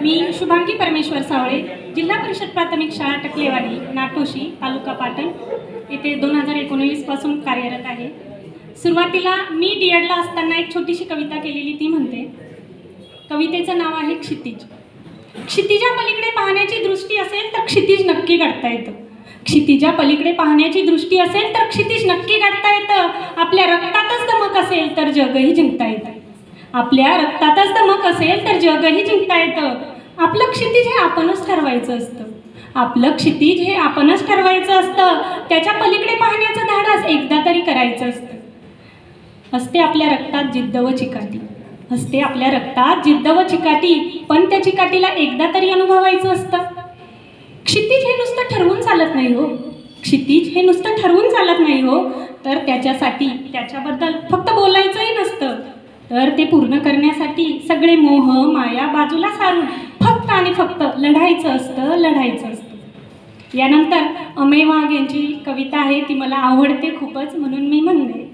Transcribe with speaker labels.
Speaker 1: मी शुभांगी परमेश्वर सावळे जिल्हा परिषद प्राथमिक शाळा टकलेवाडी नाटोशी तालुका पाटण येथे दोन हजार एकोणवीसपासून कार्यरत आहे. सुरुवातीला मी डी एडला असताना एक छोटीशी कविता केलेली ती म्हणते कवितेचं नाव आहे क्षितिज. क्षितिजा पलीकडे पाहण्याची दृष्टी असेल तर क्षितिज नक्की गाठता येतं. क्षितिजा पलीकडे पाहण्याची दृष्टी असेल तर क्षितिज नक्की गाठता येतं. आपल्या रक्तातच दमक असेल तर जगही जिंकता येतं. आपल्या रक्तातच दमक असेल तर जगही जिंकता येतं. आपलं क्षितिज हे आपणच ठरवायचं असतं. आपलं क्षितिज हे आपणच ठरवायचं असतं. त्याच्या पलीकडे पाहण्याचं धाडस एकदा तरी करायचं असतं. असते आपल्या रक्तात जिद्द व चिकाटी. असते आपल्या रक्तात जिद्द व चिकाटी पण त्या चिकाटीला एकदा तरी अनुभवायचं असतं. क्षितिज हे नुसतं ठरवून चालत नाही हो. क्षितिज हे नुसतं ठरवून चालत नाही हो. तर त्याच्यासाठी त्याच्याबद्दल फक्त बोलायचंही नसतं. तर ते पूर्ण करण्यासाठी सगळे मोह माया बाजूला सारून फक्त आणि फक्त लढायचं असतं लढायचं असतं. यानंतर अमे वाघ यांची कविता आहे ती मला आवडते खूपच म्हणून मी म्हणते.